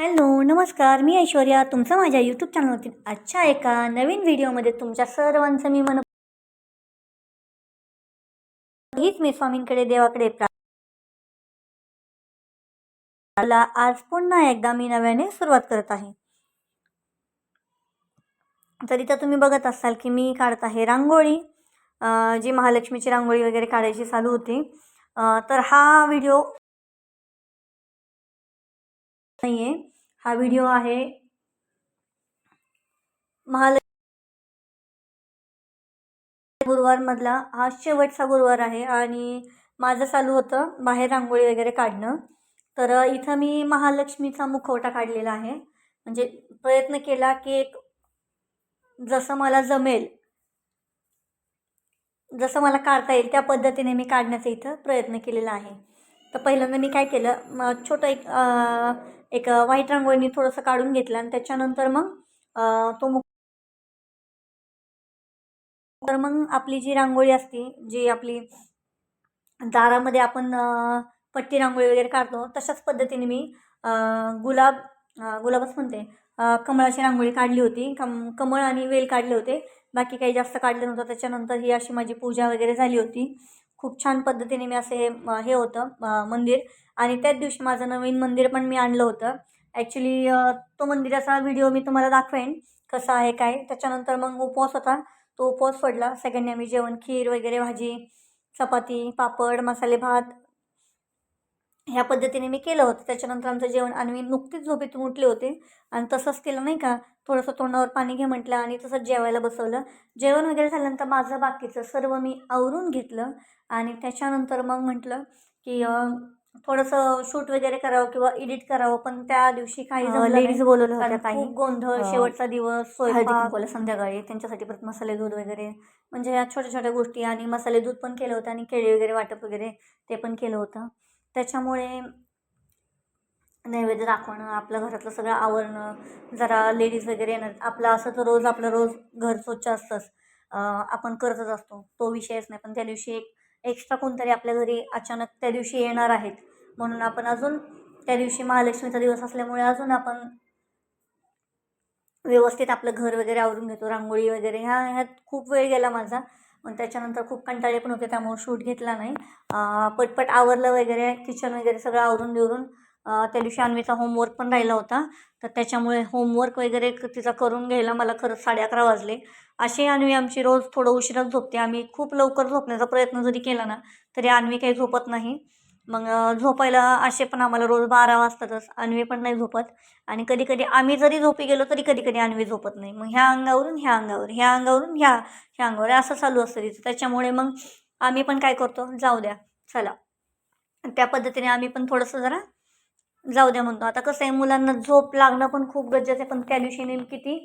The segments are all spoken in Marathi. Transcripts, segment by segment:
हॅलो नमस्कार. मी ऐश्वर्या. तुमचं माझ्या यूट्यूब चॅनलवरती आजच्या एका नवीन व्हिडिओमध्ये तुमच्या सर्वांचं मी मन हीच मी स्वामींकडे देवाकडे प्रा आज पुन्हा एकदा मी नव्याने सुरुवात करत आहे. तर इथं तुम्ही बघत असाल की मी काढत आहे रांगोळी. जी महालक्ष्मीची रांगोळी वगैरे काढायची चालू होती. तर हा व्हिडिओ नाही आहे हा व्हिडिओ आहे. महालक्ष्मी गुरुवारमधला हा शेवटचा गुरुवार आहे आणि माझं चालू होतं बाहेर रांगोळी वगैरे काढणं. तर इथं मी महालक्ष्मीचा मुखवटा काढलेला आहे. म्हणजे प्रयत्न केला की एक जसं मला जमेल जसं मला काढता येईल त्या पद्धतीने मी काढण्याचा इथं प्रयत्न केलेला आहे. तर पहिल्यांदा मी काय केलं छोटं एक एक व्हाईट रांगोळीने थोडंसं काढून घेतलं आणि त्याच्यानंतर मग तो मुख तर मग आपली जी रांगोळी असते जी आपली दारामध्ये आपण पट्टी रांगोळी वगैरे काढतो तशाच पद्धतीने मी गुलाब गुलाबच म्हणते कमळाची रांगोळी काढली होती. कम कमळ आणि वेल काढले होते. बाकी काही जास्त काढलं नव्हतं. त्याच्यानंतर ही अशी माझी पूजा वगैरे झाली होती. खूप छान पद्धतीने मी असे हे होतं मंदिर. आणि त्याच दिवशी माझं नवीन मंदिर पण मी आणलं होतं. ॲक्च्युली तो मंदिराचा व्हिडिओ मी तुम्हाला दाखवेन कसा आहे काय. त्याच्यानंतर मग उपवास होता. तो उपवास पडला सेकंड आम्ही जेवण खीर वगैरे भाजी चपाती पापड मसाले भात ह्या पद्धतीने मी केलं होतं. त्याच्यानंतर आमचं जेवण आणि मी नुकतीच झोपेतून उठले होते. आणि तसंच केलं नाही का? थोडंसं तोंडावर पाणी घे म्हटलं आणि तसंच जेवायला बसवलं. जेवण वगैरे झाल्यानंतर माझं बाकीचं सर्व मी आवरून घेतलं. आणि त्याच्यानंतर मग म्हटलं की थोडंसं शूट वगैरे करावं किंवा एडिट करावं पण त्या दिवशी काही लेडीज बोलवलं होत्या काही गोंधळ शेवटचा दिवस कुंकवाला संध्याकाळी. त्यांच्यासाठी परत मसाले दूध वगैरे. म्हणजे या छोट्या छोट्या गोष्टी आणि मसाले दूध पण केलं होतं आणि केळी वगैरे वाटप वगैरे ते पण केलं होतं. त्याच्यामुळे नैवेद्य दाखवणं आपलं घरातलं सगळं आवरणं जरा लेडीज वगैरे येणार आपलं असं तर रोज आपलं रोज घर स्वच्छ असतंच. आपण करतच असतो. तो विषयच नाही. पण त्या दिवशी एक एक्स्ट्रा कोणतरी आपल्या घरी अचानक त्या दिवशी येणार आहेत. म्हणून आपण अजून त्या दिवशी महालक्ष्मीचा दिवस असल्यामुळे अजून आपण व्यवस्थित आपलं घर वगैरे आवरून घेतो. रांगोळी वगैरे. ह्या ह्यात खूप वेळ गेला माझा. मग त्याच्यानंतर खूप कंटाळे पण होते त्यामुळे शूट घेतला नाही. पटपट आवरलं वगैरे किचन वगैरे सगळं आवरून बिवरून त्या दिवशी अन्वीचा होमवर्क पण राहिला होता. तर त्याच्यामुळे होमवर्क वगैरे क- तिचा करून घ्यायला मला खरंच साडे अकरा वाजले. अशी अन्वी आमची रोज थोडं उशिराच झोपते. आम्ही खूप लवकर झोपण्याचा प्रयत्न जरी केला ना तरी अन्वी काही झोपत नाही. मग झोपायला असे पण आम्हाला रोज बारा वाजतातच अन्वी पण नाही झोपत. आणि कधी कधी आम्ही जरी झोपी गेलो तरी कधी कधी अन्वी झोपत नाही. मग ह्या अंगावरून ह्या अंगावर ह्या अंगावरून ह्या ह्या अंगावर. असं चालू असतं तिचं त्याच्यामुळे मग आम्ही पण काय करतो जाऊ द्या चला. त्या पद्धतीने आम्ही पण थोडंसं जरा जाऊ द्या म्हणतो. आता कसं आहे मुलांना झोप लागणं पण खूप गरजेचं आहे. पण त्या दिवशी नेमकी ती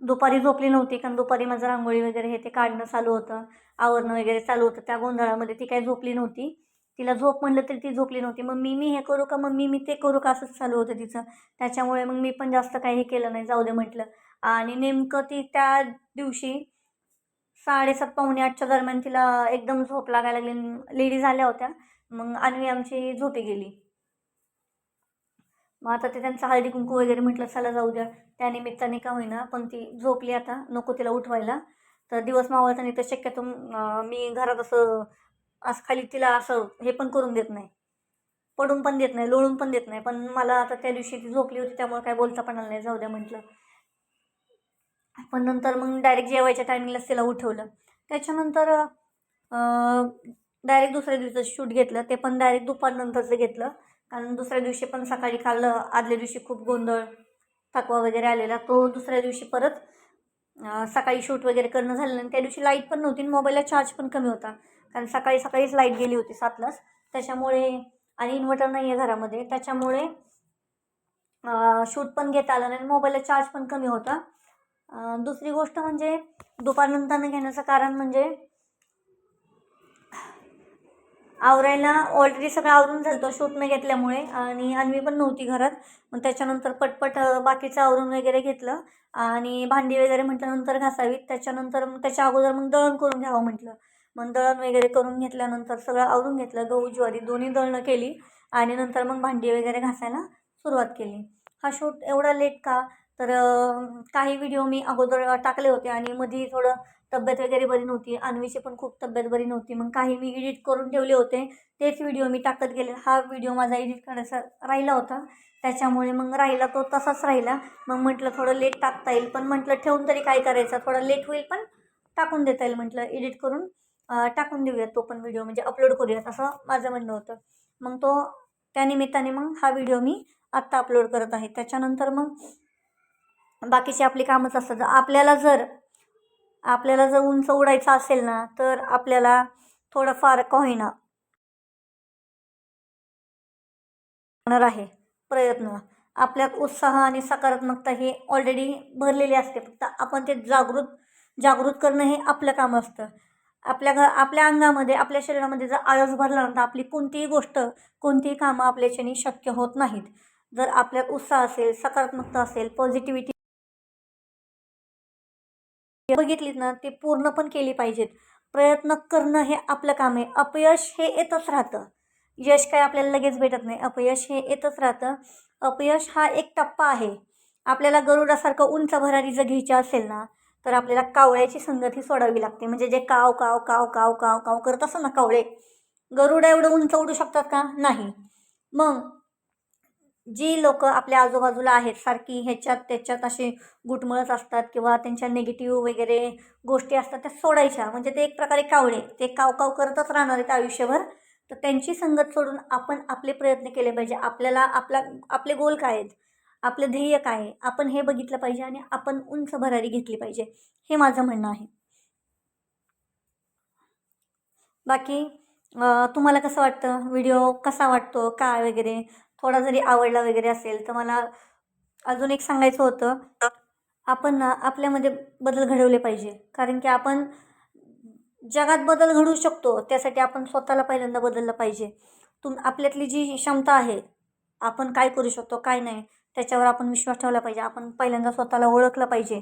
दुपारी झोपली नव्हती कारण दुपारी माझं रांगोळी वगैरे हे ते काढणं चालू होतं आवरणं वगैरे चालू होतं. त्या गोंधळामध्ये ती काही झोपली नव्हती. तिला झोप म्हणलं तरी ती झोपली नव्हती. मग मी मी हे करू का? मग मी मी ते करू का? असंच चालू होतं तिचं. त्याच्यामुळे मग मी पण जास्त काही हे केलं नाही जाऊ दे म्हटलं. आणि नेमकं ती त्या दिवशी साडेसात पावणे आठच्या दरम्यान तिला एकदम झोप लागायला लागली. लेडीज आल्या होत्या. मग अन्वी आमची झोपी गेली. मग आता ते त्यांचं हळदी कुंकू वगैरे म्हटलं चला जाऊ द्या. त्या निमित्ताने का होईना पण ती झोपली आता नको तिला उठवायला. तर दिवस मावळताना तर शक्यतो मी घरात असं असं खाली तिला असं हे पण करून देत नाही. पडून पण देत नाही लोळून पण देत नाही. पण मला आता त्या दिवशी ती झोपली होती त्यामुळे काय बोलता पण आलं नाही जाऊ द्या म्हटलं. पण नंतर मग डायरेक्ट जेवायच्या टायमिंगलाच तिला उठवलं. त्याच्यानंतर डायरेक्ट दुसऱ्या दिवसाचं शूट घेतलं. ते पण डायरेक्ट दुपारनंतरचं घेतलं. कारण दुसऱ्या दिवशी पण सकाळी काल आदल्या दिवशी खूप गोंधळ. थकवा वगैरे आलेला तो दुसऱ्या दिवशी परत सकाळी शूट वगैरे करणं झालं आणि त्या दिवशी लाइट पण नव्हती आणि मोबाईलला चार्ज पण कमी होता. कारण सकाळी सकाळीच लाइट गेली होती सातलाच. त्याच्यामुळे आणि इन्व्हर्टर नाही आहे घरामध्ये. त्याच्यामुळे शूट पण घेता आलं नाही आणि मोबाईलला चार्ज पण कमी होता. दुसरी गोष्ट म्हणजे दुपारनंतर घेण्याचं कारण म्हणजे आवरायला ऑलरेडी सगळं आवरून झालं होतं शूट न घेतल्यामुळे. आणि अन्वी पण नव्हती घरात. मग त्याच्यानंतर पटपट बाकीचं आवरून वगैरे घेतलं. आणि भांडी वगैरे म्हटल्यानंतर घासावीत. त्याच्यानंतर मग त्याच्या अगोदर मग दळण करून घ्यावं म्हटलं. मग दळण वगैरे करून घेतल्यानंतर सगळं आवरून घेतलं. गहू ज्वारी दोन्ही दळणं केली. आणि नंतर मग भांडी वगैरे घासायला सुरुवात केली. हा शूट एवढा लेट का? तर काही व्हिडिओ मी अगोदर टाकले होते. आणि मध्ये थोडं तब्येत वगैरे बरी नव्हती अन्वीची पण खूप तब्येत बरी नव्हती. मग काही मी एडिट करून ठेवले होते. तेच व्हिडिओ मी टाकत गेले. हा व्हिडिओ माझा एडिट करायचा राहिला होता. त्याच्यामुळे मग राहिला तो तसाच राहिला. मग म्हटलं थोडं लेट टाकता येईल. पण म्हटलं ठेवून तरी काय करायचं? थोडं लेट होईल पण टाकून देता येईल म्हटलं. एडिट करून टाकून देऊयात तो पण व्हिडिओ म्हणजे अपलोड करूयात असं माझं म्हणणं होतं. मग तो त्यानिमित्ताने मग हा व्हिडिओ मी आत्ता अपलोड करत आहे. त्याच्यानंतर मग बाकीचे आपली कामच असतात. आपल्याला जर आपल्याला जर उंच उडायचं असेल ना तर आपल्याला थोडंफार का होईना होणार आहे प्रयत्न. आपल्यात उत्साह आणि सकारात्मकता ही ऑलरेडी भरलेली असते. फक्त आपण ते जागृत जागृत करणं हे आपलं काम असतं. आपल्या घ आपल्या अंगामध्ये आपल्या शरीरामध्ये जर आळस भरला तर आपली कोणतीही गोष्ट कोणतीही कामं आपल्याच्याने शक्य होत नाहीत. जर आपल्यात उत्साह असेल सकारात्मकता असेल पॉझिटिव्हिटी बघितलीत ना ते पूर्ण पण केली पाहिजेत. प्रयत्न करणं हे आपलं काम आहे. अपयश हे येतच राहतं. यश काय आपल्याला लगेच भेटत नाही. अपयश हे येतच राहतं. अपयश हा एक टप्पा आहे. आपल्याला गरुडासारखं उंच भरारी जर घ्यायची असेल ना तर आपल्याला कावळ्याची संगती सोडावी लागते. म्हणजे जे काव काव काव काव काव काव करत असं ना कावळे गरुडा एवढं उंच उडू शकतात का? नाही. मग जी लोक आपल्या आजूबाजूला आहेत सारखी ह्याच्यात त्याच्यात असे गुटमळत असतात किंवा त्यांच्या निगेटिव्ह वगैरे गोष्टी असतात त्या सोडायच्या. म्हणजे ते एक प्रकारे कावळे. ते काव काव करतच राहणार आहेत आयुष्यभर. तर त्यांची संगत सोडून आपण आपले प्रयत्न केले पाहिजे. आपल्याला आपला आपले गोल काय आहेत? आपलं ध्येय काय आहे? आपण हे बघितलं पाहिजे आणि आपण उंच भरारी घेतली पाहिजे. हे माझं म्हणणं आहे. बाकी तुम्हाला कसं वाटतं? व्हिडिओ कसा वाटतो? काय वगैरे? थोडा जरी आवडला वगैरे असेल तर मला अजून एक सांगायचं होतं. आपण ना आपल्यामध्ये बदल घडवले पाहिजे. कारण की आपण जगात बदल घडवू शकतो. त्यासाठी आपण स्वतःला पहिल्यांदा बदललं पाहिजे. तुम आपल्यातली जी क्षमता आहे आपण काय करू शकतो काय नाही त्याच्यावर आपण विश्वास ठेवला पाहिजे. आपण पहिल्यांदा स्वतःला ओळखलं पाहिजे.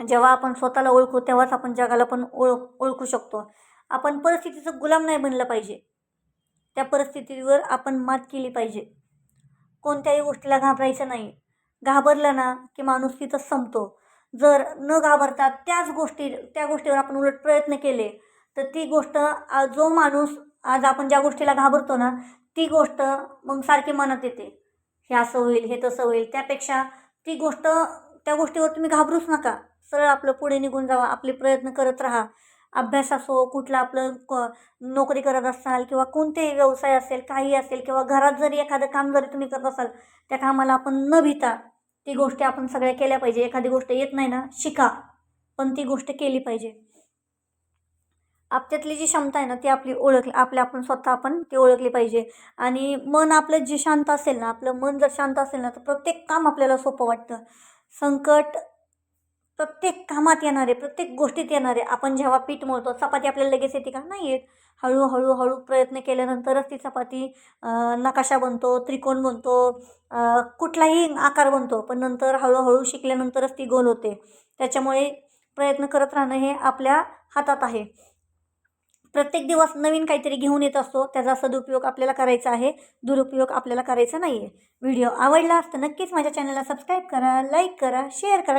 जेव्हा आपण स्वतःला ओळखू तेव्हाच आपण जगाला पण ओळख ओळखू शकतो. आपण परिस्थितीचं गुलाम नाही बनलं पाहिजे. त्या परिस्थितीवर आपण मात केली पाहिजे. कोणत्याही गोष्टीला घाबरायचं नाही. घाबरलं ना की माणूस तिथं संपतो. जर न घाबरता त्याच गोष्टी त्या गोष्टीवर आपण उलट प्रयत्न केले तर ती गोष्ट जो माणूस आज आपण ज्या गोष्टीला घाबरतो ना ती गोष्ट मग सारखी मनात येते. हे असं होईल हे तसं होईल. त्यापेक्षा ती गोष्ट त्या गोष्टीवर तुम्ही घाबरूच नका. सरळ आपलं पुढे निघून जावा आपले प्रयत्न करत राहा. अभ्यास असो कुठलं आपलं क नोकरी करत असाल किंवा कोणतेही व्यवसाय असेल काही असेल किंवा घरात जरी एखादं काम जरी तुम्ही करत असाल त्या कामाला आपण न भिता ती गोष्टी आपण सगळ्या केल्या पाहिजे. एखादी गोष्ट येत नाही ना शिका. पण ती गोष्ट केली पाहिजे. आपल्यातली जी क्षमता आहे ना ती आपली ओळख आपल्या आपण स्वतः आपण ती ओळखली पाहिजे. आणि मन आपलं जे शांत असेल ना आपलं मन जर शांत असेल ना तर प्रत्येक काम आपल्याला सोपं वाटतं. संकट प्रत्येक कामात येणारे प्रत्येक गोष्टीत येणारे. आपण जेव्हा पीठ मळतो चपाती आपल्याला लगेच येते का? नाही येत. हळूहळू हळू प्रयत्न केल्यानंतरच ती चपाती नकाशा बनतो त्रिकोण बनतो कुठलाही आकार बनतो पण नंतर हळूहळू शिकल्यानंतरच ती गोल होते. त्याच्यामुळे प्रयत्न करत राहणं हे आपल्या हातात आहे. प्रत्येक दिवस नवीन काहीतरी घेऊन येत असतो त्याचा सदुपयोग आपल्याला करायचा आहे दुरुपयोग आपल्याला करायचा नाही आहे व्हिडिओ आवडला असतं नक्कीच माझ्या चॅनलला सबस्क्राईब करा लाईक करा शेअर करा.